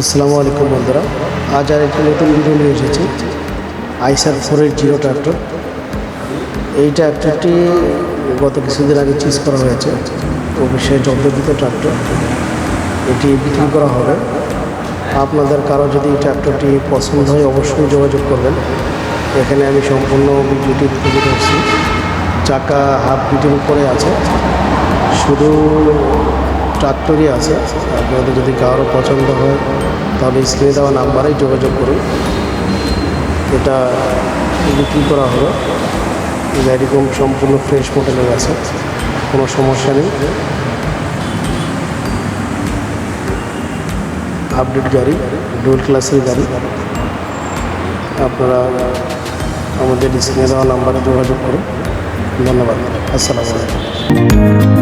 আসসালামু আলাইকুম বন্ধুরা। আজ আর একটি নতুন ভিডিও নিয়ে এসেছি। আইসার ফোরের জিরো ট্রাক্টর এই ট্রাক্টরটি গত কিছুদিন আগে চিজ করা হয়েছে। অবশ্যই জব্দকৃত ট্র্যাক্টর এটি বিক্রি করা হবে। আপনাদের কারও যদি এই ট্রাক্টরটি পছন্দ হয়, অবশ্যই যোগাযোগ করবেন। এখানে আমি সম্পূর্ণ ভিডিওটি তুলে ধরছি। চাকা হাফ বিটের উপরে আছে। শুধু ট্রাক্টরই আছে। আপনাদের যদি কারও পছন্দ হয় তাহলে স্ক্রিনে দেওয়া নাম্বারেই যোগাযোগ করুন। এটা বিক্রি করা হবে গাড়ি কম সম্পূর্ণ ফ্রেশ মডেলের আছে। কোনো সমস্যা নেই। আপডেট গাড়ি ডুয়েল ক্লাসের গাড়ি। আপনারা আমাদের স্ক্রিনে দেওয়া নাম্বারে যোগাযোগ করুন। ধন্যবাদ। আসসালামু আলাইকুম।